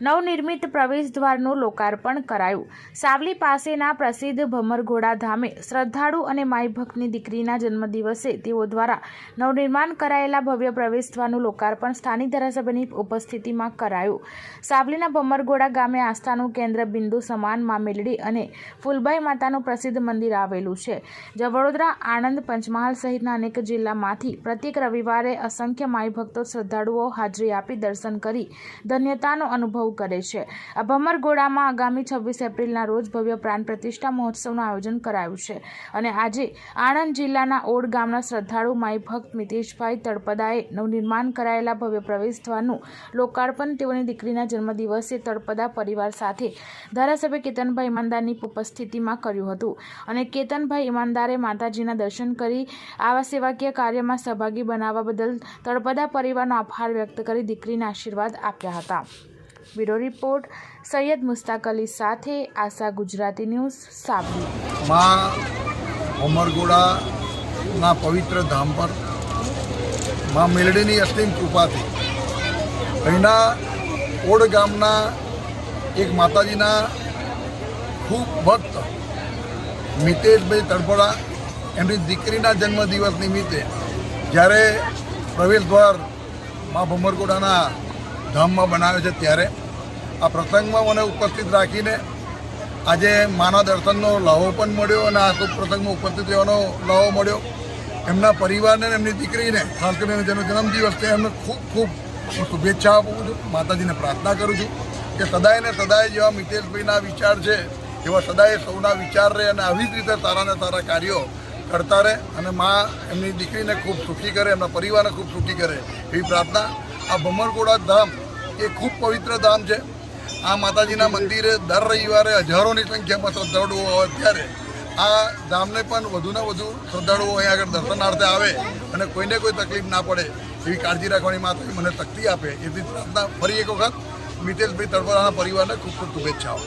નવનિર્મિત પ્રવેશદ્વારનું લોકાર્પણ કરાયું. સાવલી પાસેના પ્રસિદ્ધ ભમરઘોડા ધામે શ્રદ્ધાળુ અને માયભક્તની દીકરીના જન્મદિવસે તેઓ દ્વારા નવનિર્માણ કરાયેલા ભવ્ય પ્રવેશદ્વારનું લોકાર્પણ સ્થાનિક ધારાસભ્યની ઉપસ્થિતિમાં કરાયું. સાવલીના ભમરઘોડા ગામે આસ્થાનું કેન્દ્ર બિંદુ સમાન મામેલડી અને ફૂલબાઈ માતાનું પ્રસિદ્ધ મંદિર આવેલું છે. જવડોદરા વડોદરા આણંદ પંચમહાલ સહિતના અનેક જિલ્લામાંથી પ્રત્યેક રવિવારે અસંખ્ય માઈ ભક્તો શ્રદ્ધાળુઓ હાજરી આપી દર્શન કરી ધન્યતાનો અનુભવ કરે છે. આ ભમરગોડામાં આગામી છવ્વીસ એપ્રિલના રોજ ભવ્ય પ્રાણ પ્રતિષ્ઠા મહોત્સવનું આયોજન કરાયું છે. અને આજે આણંદ જિલ્લાના ઓડ ગામના શ્રદ્ધાળુ માઈ ભક્ત મિતેશભાઈ તળપદાએ નવનિર્માણ કરાયેલા ભવ્ય પ્રવેશ દ્વારનું લોકાર્પણ તેઓની દીકરીના જન્મદિવસે તળપદા પરિવાર સાથે ધારાસભ્ય કેતનભાઈ ઈમાનદારની ઉપસ્થિતિમાં કર્યું હતું. અને કેતનભાઈ ઈમાનદારે માતાજીના દર્શન કરી આવા સેવાકીય કાર્યમાં સહભાગી બનાવવા બદલ તળપદા પરિવારનો આભાર વ્યક્ત કરી દીકરીને આશીર્વાદ આપ્યા હતા. બ્યુરો રિપોર્ટ, સૈયદ મુસ્તાક અલી સાથે આશા ગુજરાતી ન્યૂઝ સાબલી માં અમરગોડાના પવિત્ર ધામ પરમાં મેલડીની અસીમ કૃપાથી અહીંના ઓડ ગામના એક માતાજીના ખૂબ ભક્ત મિતેશભાઈ તડપડા એમની દીકરીના જન્મદિવસ નિમિત્તે જ્યારે પ્રવેશ દ્વારમાં ભમરગોડાના ધામમાં બનાવ્યો છે ત્યારે આ પ્રસંગમાં મને ઉપસ્થિત રાખીને આજે માના દર્શનનો લહો પણ મળ્યો અને આ શુભ પ્રસંગમાં ઉપસ્થિત રહેવાનો લહો મળ્યો. એમના પરિવારને એમની દીકરીને, ખાસ કરીને જેનો જન્મદિવસ છે, એમને ખૂબ ખૂબ હું શુભેચ્છા આપું છું. માતાજીને પ્રાર્થના કરું છું કે સદાય ને સદાય જેવા મિતેશભાઈના વિચાર છે, એવા સદાય સૌના વિચાર રહે અને આવી જ રીતે સારા ને સારા કાર્યો કરતા રહે અને મા એમની દીકરીને ખૂબ સુખી કરે, એમના પરિવારને ખૂબ સુખી કરે એવી પ્રાર્થના આ ભમરકોડા ધામ એ ખૂબ પવિત્ર ધામ છે. આ માતાજીના મંદિરે દર રવિવારે હજારોની સંખ્યામાં શ્રદ્ધાળુઓ આવે ત્યારે આ ધામને પણ વધુને વધુ શ્રદ્ધાળુઓ અહીંયા આગળ દર્શનાર્થે આવે અને કોઈને કોઈ તકલીફ ના પડે એવી કાળજી રાખવાની માતાજી મને તકતી આપે એથી પ્રાર્થના ફરી એક વખત મિતેશભાઈ તળપરાના પરિવારને ખૂબ ખૂબ શુભેચ્છાઓ.